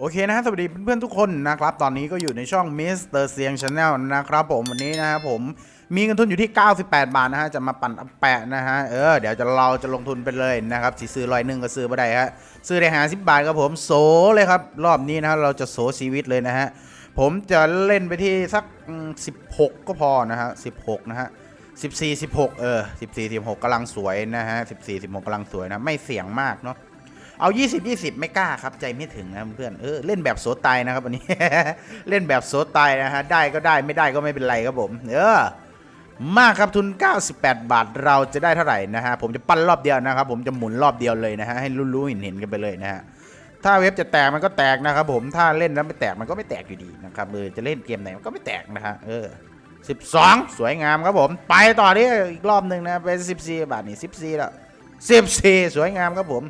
โอเคนะฮะสวัสดีเพื่อนๆทุกคนนะครับ ตอนนี้ก็อยู่ในช่อง Mr. เสียง Channel นะครับผมวันนี้นะครับผมมีเงินทุนอยู่ที่ 98 บาทนะฮะจะมาปั่นอัปแปะนะฮะเออเดี๋ยวจะเราจะลงทุนไปเลยนะครับสิซื้อร้อยหนึ่งก็ซื้อมาได้ฮะซื้อได้หาสิบบาทครับผมโซเลยครับ รอบนี้นะฮะเราจะโซชีวิตเลยนะฮะผมจะเล่นไปที่สัก 16 ก็พอนะฮะ16 นะฮะ14 16 เออ 14 16กำลังสวยนะฮะ14 16กำลังสวยนะไม่เสี่ยงมากเนาะ เอา 20 20 ไม่กล้าครับใจไม่ถึงนะเพื่อนเออเล่นแบบโสตายนะครับวันนี้ เล่นแบบโสตายนะฮะได้ก็ได้ไม่ได้ก็ไม่เป็นไรครับผมเออมากครับทุน 98 บาทเราจะได้เท่าไหร่นะฮะผมจะปั้นรอบเดียวนะครับ ผมจะหมุนรอบเดียวเลยนะฮะให้รู้ๆเห็นๆกันไปเลยนะฮะถ้าเว็บจะแตกมันก็แตกนะครับผมถ้าเล่นแล้วไม่แตกมันก็ไม่แตกอยู่ดีนะครับเออจะเล่นเกมไหนมันก็ไม่แตกนะฮะเออ12 สวยงามครับผม ไปต่อที่อีกรอบหนึ่งนะเป็น 14 บาทนี่ 14แล้ว 14 สวยงามครับผม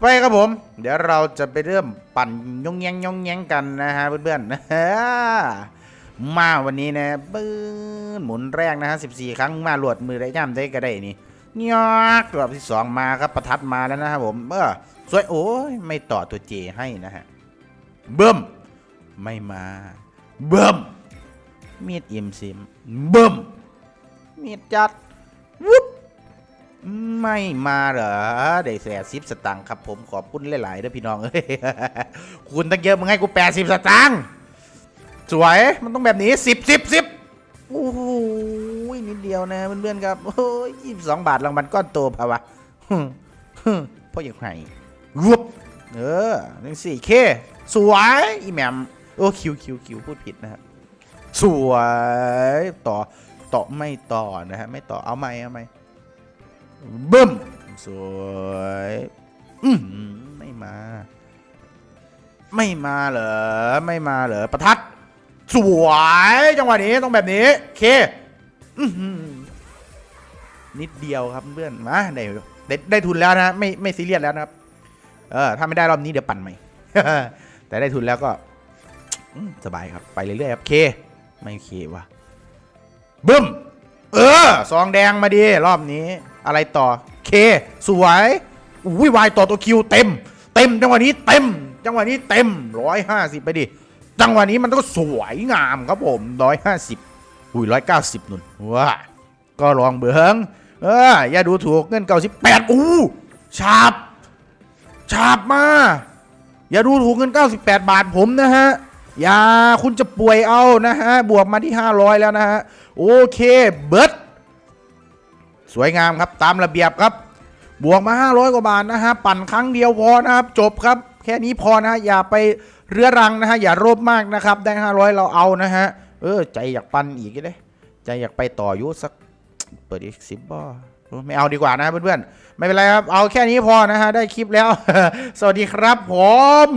ไปครับผม เดี๋ยวเราจะไปเริ่มปั่นยงแยงยงแยงกันนะฮะเพื่อนๆมาวันนี้นะปื้นหมุนแรกนะฮะ14 ครั้งมาหลวดมือได้ย่ำได้ก็ได้นี่ยอกรอบที่2มาครับประทัดมาแล้วนะครับผมเออสวยโอ้ยไม่ต่อตัวเจให้นะฮะเบิ่มไม่มาเบิ่มมีดอิ่มซิมเบิ่มมีดจัด ไม่มาเหรอได้แสซิบสตังค์ครับผมขอบคุณหลายๆด้อพี่น้องเอ้ยคุณตั้งเยอะมึงให้กูแปดสิบสตังค์สวยมันต้องแบบนี้สิบสิบสิบโอ้โหนิดเดียวนะเพื่อนๆครับโอ้ยยี่สิบสองบาทรางวัลก้อนโตเปล่าวะพ่ออย่ากให้วุบเออหนึ่งสี่เคสวยอีแหมมโอ้คิวคิวคิวพูดผิดนะครับสวยต่อต่อไม่ต่อนะฮะไม่ต่อเอาไหมเอาไหม บึ้ม สวยอือหือไม่มา ไม่มาเหรอ ไม่มาเหรอ ประทัด สวย จังหวะนี้ต้องแบบนี้ โอเคอื้อหือนิดเดียวครับเพื่อนมาได้ได้ได้ทุนแล้วนะ ไม่ไม่ซีเรียสแล้วนะครับ เออ ถ้าไม่ได้รอบนี้เดี๋ยวปั่นใหม่ แต่ได้ทุนแล้วก็สบายครับ ไปเรื่อยๆครับ เค ไม่เคว่ะบึ้ม เออ ซองแดงมาดีรอบนี้ อะไรต่อเคสวยอุ้ยวายต่อตัวคิวเต็ม เต็มจังหวะนี้เต็ม จังหวะนี้เต็มร้อยห้าสิบไปดิจังหวะนี้มันก็สวยงามครับผมร้อยห้าสิบอุ้ยร้อยเก้าสิบนุ่นว้าก็ลองเบืองเอออย่าดูถูกเงินเก้าสิบแปดอู้ฉาบฉาบมา อย่าดูถูกเงิน 98 บาทผมนะฮะ อย่าคุณจะป่วยเอานะฮะ บวกมาที่ 500 แล้วนะฮะ โอเค เบิร์ด สวยงามครับตามระเบียบครับ บวกมา 500 กว่าบาทนะฮะปั่นครั้งเดียวพอนะครับ จบครับ แค่นี้พอนะฮะอย่าไปเรื้อรังนะฮะอย่าโลภมากนะครับ ได้ 500 เราเอานะฮะเออใจอยากปั่นอีกเลยใจอยากไปต่ออยุสักเปิดอีกสิบบ่ไม่เอาดีกว่านะเพื่อนๆไม่เป็นไรครับเอาแค่นี้พอนะฮะได้คลิปแล้ว สวัสดีครับผม